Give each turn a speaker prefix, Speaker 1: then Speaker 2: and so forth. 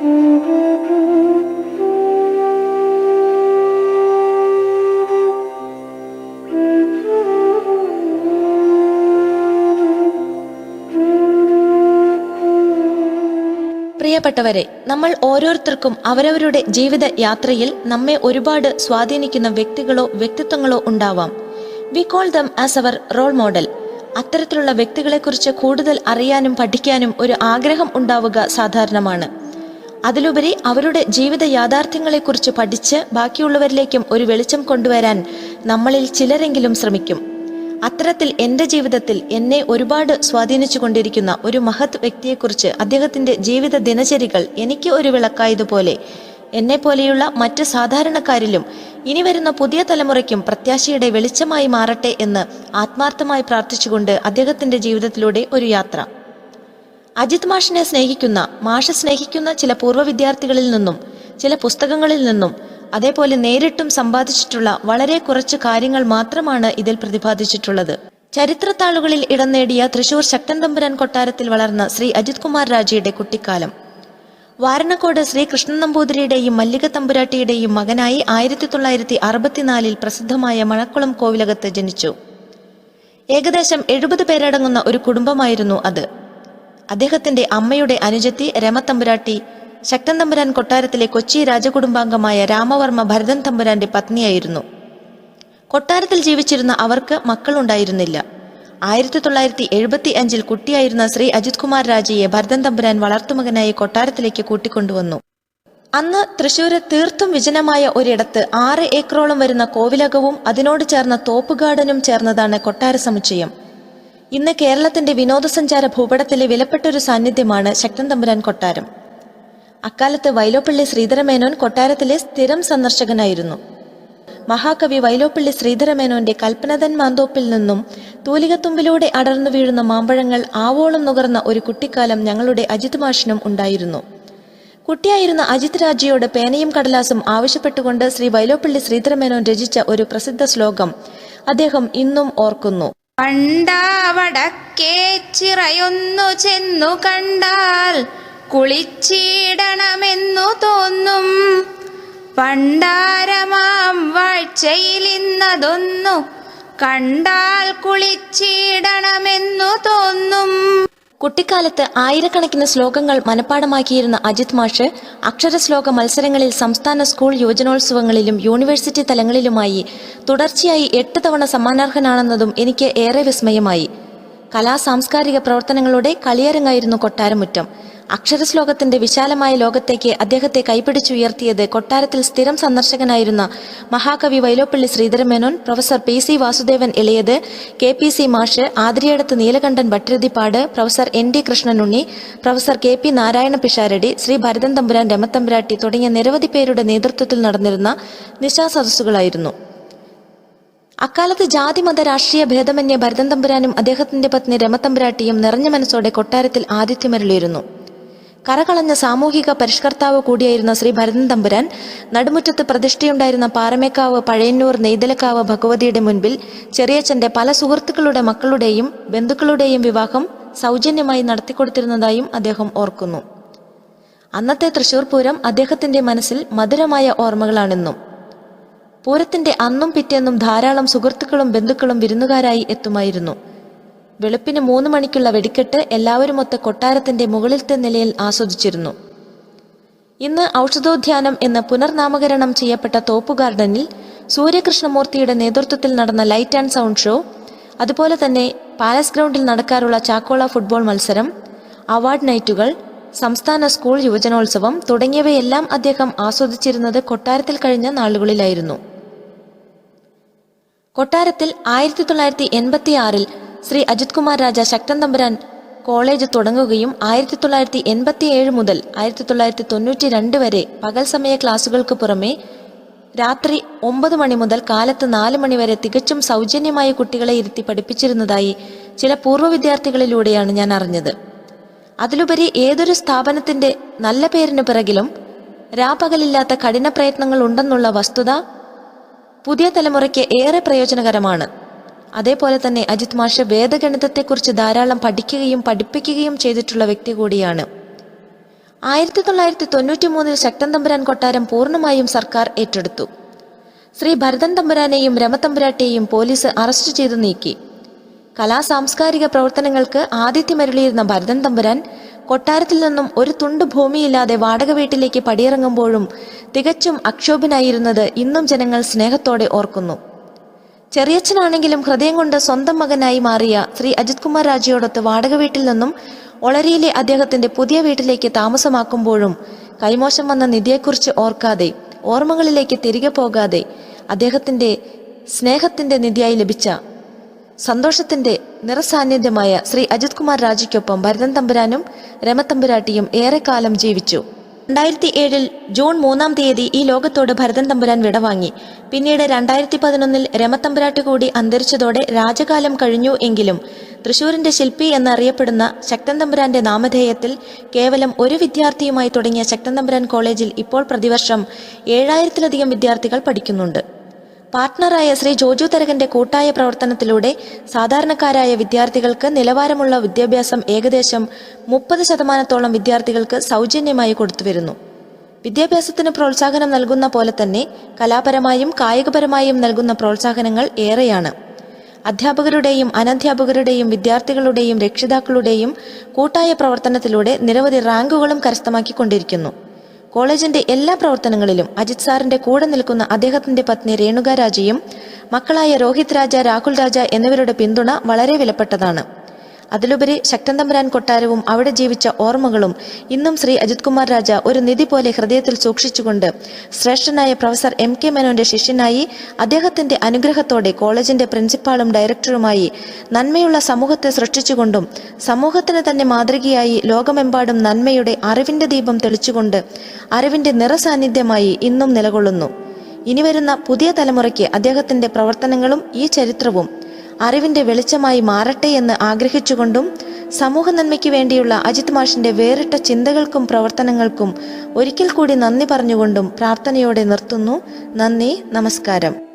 Speaker 1: പ്രിയപ്പെട്ടവരെ നമ്മൾ ഓരോരുത്തർക്കും അവരവരുടെ ജീവിത യാത്രയിൽ നമ്മെ ഒരുപാട് സ്വാധീനിക്കുന്ന വ്യക്തികളോ വ്യക്തിത്വങ്ങളോ ഉണ്ടാവാം. We call them as our role model അത്തരത്തിലുള്ള വ്യക്തികളെക്കുറിച്ച് കൂടുതൽ അറിയാനും പഠിക്കാനും ഒരു ആഗ്രഹം ഉണ്ടാവുക സാധാരണമാണ്. അതിലുപരി അവരുടെ ജീവിത യാഥാർത്ഥ്യങ്ങളെക്കുറിച്ച് പഠിച്ച് ബാക്കിയുള്ളവരിലേക്കും ഒരു വെളിച്ചം കൊണ്ടുവരാൻ നമ്മളിൽ ചിലരെങ്കിലും ശ്രമിക്കും. അത്തരത്തിൽ എന്റെ ജീവിതത്തിൽ എന്നെ ഒരുപാട് സ്വാധീനിച്ചു കൊണ്ടിരിക്കുന്ന ഒരു മഹത് വ്യക്തിയെക്കുറിച്ച് അദ്ദേഹത്തിന്റെ ജീവിത ദിനചര്യകൾ എനിക്ക് ഒരു വിളക്കായതുപോലെ എന്നെ പോലെയുള്ള മറ്റ് സാധാരണക്കാരിലും ഇനി വരുന്ന പുതിയ തലമുറയ്ക്കും പ്രത്യാശയുടെ വെളിച്ചമായി മാറട്ടെ എന്ന് ആത്മാർത്ഥമായി പ്രാർത്ഥിച്ചുകൊണ്ട് അദ്ദേഹത്തിന്റെ ജീവിതത്തിലൂടെ ഒരു യാത്ര. അജിത് മാഷിനെ സ്നേഹിക്കുന്ന മാഷ സ്നേഹിക്കുന്ന ചില പൂർവ വിദ്യാർത്ഥികളിൽ നിന്നും ചില പുസ്തകങ്ങളിൽ നിന്നും അതേപോലെ നേരിട്ടും സമ്പാദിച്ചിട്ടുള്ള വളരെ കുറച്ച് കാര്യങ്ങൾ മാത്രമാണ് ഇതിൽ പ്രതിപാദിച്ചിട്ടുള്ളത്. ചരിത്രത്താളുകളിൽ ഇടം നേടിയ തൃശൂർ ശക്തൻ തമ്പുരാൻ കൊട്ടാരത്തിൽ വളർന്ന ശ്രീ അജിത് കുമാർ രാജയുടെ കുട്ടിക്കാലം. വാരണക്കോട് ശ്രീ കൃഷ്ണൻ നമ്പൂതിരിയുടെയും മല്ലിക തമ്പുരാട്ടിയുടെയും മകനായി ആയിരത്തി തൊള്ളായിരത്തി അറുപത്തിനാലിൽ പ്രസിദ്ധമായ മണക്കുളം കോവിലകത്ത് ജനിച്ചു. ഏകദേശം എഴുപത് പേരടങ്ങുന്ന ഒരു കുടുംബമായിരുന്നു അത്. അദ്ദേഹത്തിന്റെ അമ്മയുടെ അനുജത്തി രമതമ്പുരാട്ടി ശക്തൻ തമ്പുരാൻ കൊട്ടാരത്തിലെ കൊച്ചി രാജകുടുംബാംഗമായ രാമവർമ്മ ഭരതൻ തമ്പുരാന്റെ പത്നിയായിരുന്നു. കൊട്ടാരത്തിൽ ജീവിച്ചിരുന്ന അവർക്ക് മക്കളുണ്ടായിരുന്നില്ല. ആയിരത്തി തൊള്ളായിരത്തി എഴുപത്തി അഞ്ചിൽ കുട്ടിയായിരുന്ന ശ്രീ അജിത് കുമാർ രാജയെ ഭരതൻ തമ്പുരാൻ വളർത്തുമകനായി കൊട്ടാരത്തിലേക്ക് കൂട്ടിക്കൊണ്ടുവന്നു അന്ന് തൃശൂര് തീർത്തും വിജനമായ ഒരിടത്ത് ആറ് ഏക്കറോളം വരുന്ന കോവിലകവും അതിനോട് ചേർന്ന തോപ്പ് ഗാർഡനും ചേർന്നതാണ് കൊട്ടാര സമുച്ചയം. ഇന്ന് കേരളത്തിന്റെ വിനോദസഞ്ചാര ഭൂപടത്തിലെ വിലപ്പെട്ടൊരു സാന്നിധ്യമാണ് ശക്തൻ തമ്പുരാൻ കൊട്ടാരം. അക്കാലത്ത് വൈലോപ്പള്ളി ശ്രീധരമേനോൻ കൊട്ടാരത്തിലെ സ്ഥിരം സന്ദർശകനായിരുന്നു. മഹാകവി വൈലോപ്പള്ളി ശ്രീധരമേനോന്റെ കൽപ്പനതൻ മാന്തോപ്പിൽ നിന്നും തൂലികത്തുമ്പിലൂടെ അടർന്നു വീഴുന്ന മാമ്പഴങ്ങൾ ആവോളം നുകർന്ന ഒരു കുട്ടിക്കാലം ഞങ്ങളുടെ അജിത് മാഷിനും ഉണ്ടായിരുന്നു. കുട്ടിയായിരുന്ന അജിത് രാജിയോട് പേനയും കടലാസും ആവശ്യപ്പെട്ടുകൊണ്ട് ശ്രീ വൈലോപ്പള്ളി ശ്രീധരമേനോൻ രചിച്ച ഒരു പ്രസിദ്ധ ശ്ലോകം അദ്ദേഹം ഇന്നും ഓർക്കുന്നു.
Speaker 2: പണ്ടാവടക്കേ ചിറയൊന്നു ചെന്നു കണ്ടാൽ കുളിച്ചിടണമെന്നു തോന്നും. പണ്ടാരമാം വാഴ്ചയിലിന്നതൊന്നു കണ്ടാൽ കുളിച്ചിടണമെന്നു തോന്നും.
Speaker 1: കുട്ടിക്കാലത്ത് ആയിരക്കണക്കിന് ശ്ലോകങ്ങൾ മനഃപ്പാടമാക്കിയിരുന്ന അജിത് മാഷ് അക്ഷരശ്ലോക മത്സരങ്ങളിൽ സംസ്ഥാന സ്കൂൾ യുവജനോത്സവങ്ങളിലും യൂണിവേഴ്സിറ്റി തലങ്ങളിലുമായി തുടർച്ചയായി എട്ട് തവണ സമ്മാനാർഹനാണെന്നതും എനിക്ക് ഏറെ വിസ്മയമായി. കലാ സാംസ്കാരിക പ്രവർത്തനങ്ങളുടെ കളിയരങ്ങായിരുന്നു കൊട്ടാരമുറ്റം. അക്ഷരശ്ലോകത്തിന്റെ വിശാലമായ ലോകത്തേക്ക് അദ്ദേഹത്തെ കൈപിടിച്ചുയർത്തിയത് കൊട്ടാരത്തിൽ സ്ഥിരം സന്ദർശകനായിരുന്ന മഹാകവി Vyloppilly Sreedhara Menon professor P C Vasudevan Elayath K P C മാഷ് Athiriyadath Neelakantan Bhattathiripad professor N D Krishnanunni professor K P Narayana Pisharody Shri Bharathan Thampuran Rama Thampuratti തുടങ്ങിയ നിരവധി പേരുടെ നേതൃത്വത്തിൽ നടന്നിരുന്ന നിശാ സദസ്സുകളായിരുന്നു അക്കാലത്ത് ജാതി മത രാഷ്ട്രീയ ഭേദമന്യ ഭരതൻ തമ്പുരാനും അദ്ദേഹത്തിന്റെ പത്നി രമതമ്പുരാട്ടിയും നിറഞ്ഞ മനസ്സോടെ കൊട്ടാരത്തിൽ ആതിഥ്യമരുളിയിരുന്നു. കരകളഞ്ഞ സാമൂഹിക പരിഷ്കർത്താവ് കൂടിയായിരുന്ന ശ്രീ ഭരതൻ തമ്പുരാൻ നടുമുറ്റത്ത് പ്രതിഷ്ഠയുണ്ടായിരുന്ന പാറമേക്കാവ് പഴയന്നൂർ നെയ്തലക്കാവ് ഭഗവതിയുടെ മുൻപിൽ ചെറിയച്ഛന്റെ പല സുഹൃത്തുക്കളുടെ മക്കളുടെയും ബന്ധുക്കളുടെയും വിവാഹം സൗജന്യമായി നടത്തിക്കൊടുത്തിരുന്നതായും അദ്ദേഹം ഓർക്കുന്നു. അന്നത്തെ തൃശൂർ പൂരം അദ്ദേഹത്തിന്റെ മനസ്സിൽ മധുരമായ ഓർമ്മകളാണെന്നും പൂരത്തിന്റെ അന്നും പിറ്റേന്നും ധാരാളം സുഹൃത്തുക്കളും ബന്ധുക്കളും വിരുന്നുകാരായി എത്തുമായിരുന്നു. വെളുപ്പിന് മൂന്ന് മണിക്കുള്ള വെടിക്കെട്ട് എല്ലാവരുമൊത്ത് കൊട്ടാരത്തിന്റെ മുകളിലത്തെ നിലയിൽ ആസ്വദിച്ചിരുന്നു. ഇന്ന് ഔഷധോദ്യാനം എന്ന് പുനർനാമകരണം ചെയ്യപ്പെട്ട തോപ്പു ഗാർഡനിൽ സൂര്യകൃഷ്ണമൂർത്തിയുടെ നേതൃത്വത്തിൽ നടന്ന ലൈറ്റ് ആൻഡ് സൗണ്ട് ഷോ അതുപോലെ തന്നെ പാലസ് ഗ്രൗണ്ടിൽ നടക്കാറുള്ള ചാക്കോള ഫുട്ബോൾ മത്സരം അവാർഡ് നൈറ്റുകൾ സംസ്ഥാന സ്കൂൾ യുവജനോത്സവം തുടങ്ങിയവയെല്ലാം അദ്ദേഹം ആസ്വദിച്ചിരുന്നത് കൊട്ടാരത്തിൽ കഴിഞ്ഞ നാളുകളിലായിരുന്നു. കൊട്ടാരത്തിൽ ആയിരത്തി തൊള്ളായിരത്തി എൺപത്തി ആറിൽ ശ്രീ അജിത് കുമാർ രാജ ശക്തൻ തമ്പുരാൻ കോളേജ് തുടങ്ങുകയും ആയിരത്തി തൊള്ളായിരത്തി എൺപത്തി ഏഴ് മുതൽ ആയിരത്തി തൊള്ളായിരത്തി തൊണ്ണൂറ്റി രണ്ട് വരെ പകൽ സമയ ക്ലാസുകൾക്ക് പുറമെ രാത്രി ഒമ്പത് മണി മുതൽ കാലത്ത് നാല് മണി വരെ തികച്ചും സൗജന്യമായി കുട്ടികളെ ഇരുത്തി പഠിപ്പിച്ചിരുന്നതായി ചില പൂർവ വിദ്യാർത്ഥികളിലൂടെയാണ് ഞാൻ അറിഞ്ഞത്. അതിലുപരി ഏതൊരു സ്ഥാപനത്തിന്റെ നല്ല പേരിന് പിറകിലും രാപകലില്ലാത്ത കഠിന പ്രയത്നങ്ങൾ ഉണ്ടെന്നുള്ള വസ്തുത പുതിയ തലമുറയ്ക്ക് ഏറെ പ്രയോജനകരമാണ്. അതേപോലെ തന്നെ അജിത് മാഷ് വേദഗണിതത്തെക്കുറിച്ച് ധാരാളം പഠിക്കുകയും പഠിപ്പിക്കുകയും ചെയ്തിട്ടുള്ള വ്യക്തി കൂടിയാണ്. ആയിരത്തി തൊള്ളായിരത്തി തൊണ്ണൂറ്റി മൂന്നിൽ ശക്തൻ തമ്പുരാൻ കൊട്ടാരം പൂർണമായും സർക്കാർ ഏറ്റെടുത്തു. ശ്രീ ഭരതൻ തമ്പുരാനെയും രമതമ്പുരാട്ടിയെയും പോലീസ് അറസ്റ്റ് ചെയ്തു നീക്കി. കലാ സാംസ്കാരിക പ്രവർത്തനങ്ങൾക്ക് ആതിഥ്യമരുളിയിരുന്ന ഭരതൻ തമ്പുരാൻ കൊട്ടാരത്തിൽ നിന്നും ഒരു തുണ്ട് ഭൂമിയില്ലാതെ വാടക വീട്ടിലേക്ക് പടിയിറങ്ങുമ്പോഴും തികച്ചും അക്ഷോഭനായിരുന്നത് ഇന്നും ജനങ്ങൾ സ്നേഹത്തോടെ ഓർക്കുന്നു. ചെറിയച്ഛനാണെങ്കിലും ഹൃദയം കൊണ്ട് സ്വന്തം മകനായി മാറിയ ശ്രീ അജിത് കുമാർ രാജയോടൊത്ത് വാടക വീട്ടിൽ നിന്നും ഒളരിയിലെ അദ്ദേഹത്തിന്റെ പുതിയ വീട്ടിലേക്ക് താമസമാക്കുമ്പോഴും കൈമോശം വന്ന നിധിയെക്കുറിച്ച് ഓർക്കാതെ ഓർമ്മകളിലേക്ക് തിരികെ പോകാതെ അദ്ദേഹത്തിന്റെ സ്നേഹത്തിന്റെ നിധിയായി ലഭിച്ച സന്തോഷത്തിന്റെ നിറസാന്നിധ്യമായ ശ്രീ അജിത് കുമാർ രാജയ്ക്കൊപ്പം ഭരതൻ തമ്പുരാനും രമതമ്പുരാട്ടിയും ഏറെക്കാലം ജീവിച്ചു. രണ്ടായിരത്തി ഏഴിൽ ജൂൺ മൂന്നാം തീയതി ഈ ലോകത്തോട് ഭരതൻ തമ്പുരാൻ വിടവാങ്ങി. പിന്നീട് രണ്ടായിരത്തി പതിനൊന്നിൽ രമത്തമ്പുരാട്ട് കൂടി അന്തരിച്ചതോടെ രാജകാലം കഴിഞ്ഞു എങ്കിലും തൃശൂരിന്റെ ശില്പി എന്നറിയപ്പെടുന്ന ശക്തൻ തമ്പുരാന്റെ നാമധേയത്തിൽ കേവലം ഒരു വിദ്യാർത്ഥിയുമായി തുടങ്ങിയ ശക്തൻ തമ്പുരാൻ കോളേജിൽ ഇപ്പോൾ പ്രതിവർഷം ഏഴായിരത്തിലധികം വിദ്യാർത്ഥികൾ പഠിക്കുന്നുണ്ട്. പാർട്ട്ണറായ ശ്രീ ജോജു തരകന്റെ കൂട്ടായ പ്രവർത്തനത്തിലൂടെ സാധാരണക്കാരായ വിദ്യാർത്ഥികൾക്ക് നിലവാരമുള്ള വിദ്യാഭ്യാസം ഏകദേശം മുപ്പത് ശതമാനത്തോളം വിദ്യാർത്ഥികൾക്ക് സൗജന്യമായി കൊടുത്തുവരുന്നു. വിദ്യാഭ്യാസത്തിന് പ്രോത്സാഹനം നൽകുന്ന പോലെ തന്നെ കലാപരമായും കായികപരമായും നൽകുന്ന പ്രോത്സാഹനങ്ങൾ ഏറെയാണ്. അധ്യാപകരുടെയും അനധ്യാപകരുടെയും വിദ്യാർത്ഥികളുടെയും രക്ഷിതാക്കളുടെയും കൂട്ടായ പ്രവർത്തനത്തിലൂടെ നിരവധി റാങ്കുകളും കരസ്ഥമാക്കിക്കൊണ്ടിരിക്കുന്നു. കോളേജിന്റെ എല്ലാ പ്രവർത്തനങ്ങളിലും അജിത് സാറിന്റെ കൂടെ നിൽക്കുന്ന അദ്ദേഹത്തിന്റെ പത്നി രേണുക രാജയും മക്കളായ രോഹിത് രാജ രാഹുൽ രാജ എന്നിവരുടെ പിന്തുണ വളരെ വിലപ്പെട്ടതാണ്. അതിലുപരി ശക്തൻ തമ്പുരാൻ കൊട്ടാരവും അവിടെ ജീവിച്ച ഓർമ്മകളും ഇന്നും ശ്രീ അജിത് കുമാർ രാജ ഒരു നിധി പോലെ ഹൃദയത്തിൽ സൂക്ഷിച്ചുകൊണ്ട് ശ്രേഷ്ഠനായ പ്രൊഫസർ എം കെ മേനോന്റെ ശിഷ്യനായി അദ്ദേഹത്തിന്റെ അനുഗ്രഹത്തോടെ കോളേജിന്റെ പ്രിൻസിപ്പാളും ഡയറക്ടറുമായി നന്മയുള്ള സമൂഹത്തെ സൃഷ്ടിച്ചുകൊണ്ടും സമൂഹത്തിന് തന്നെ മാതൃകയായി ലോകമെമ്പാടും നന്മയുടെ അറിവിന്റെ ദീപം തെളിച്ചുകൊണ്ട് അറിവിന്റെ നിറസാന്നിധ്യമായി ഇന്നും നിലകൊള്ളുന്നു. ഇനി വരുന്ന പുതിയ തലമുറയ്ക്ക് അദ്ദേഹത്തിന്റെ പ്രവർത്തനങ്ങളും ഈ ചരിത്രവും അറിവിന്റെ വെളിച്ചമായി മാറട്ടെ എന്ന് ആഗ്രഹിച്ചുകൊണ്ടും സമൂഹ നന്മയ്ക്ക് വേണ്ടിയുള്ള അജിത് മാഷിന്റെ വേറിട്ട ചിന്തകൾക്കും പ്രവർത്തനങ്ങൾക്കും ഒരിക്കൽ കൂടി നന്ദി പറഞ്ഞുകൊണ്ടും പ്രാർത്ഥനയോടെ നിർത്തുന്നു. നന്ദി നമസ്കാരം.